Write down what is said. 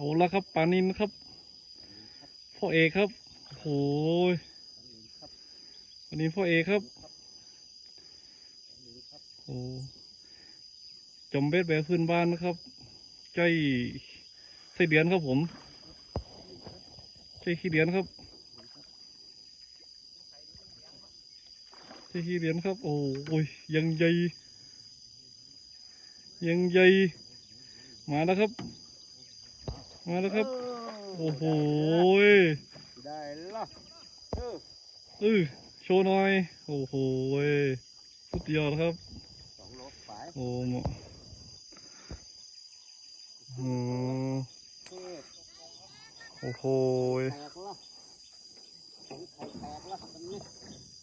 เอาละครับปลานินครับพ่อเอกครับโอ้ยวันนี้พ่อเอกครับโอ้จมเบ็ดแบบพื้นบ้านนะครับใจไส้เดือนครับผมใจขี้เดือนครับใจขี้เดือนครับ โอ้ยยังใหญ่ยังใหญ่มาแล้วครับ มาแล้วครับ โอ้โหยได้ละเออเออโชว์หน่อย โอ้โหยสุดยอดครับสองโลไปโอ้โหโอ้เท่โอ้โหยแตกละไข่แตกละกันนี่ไข่แตกละกันนี่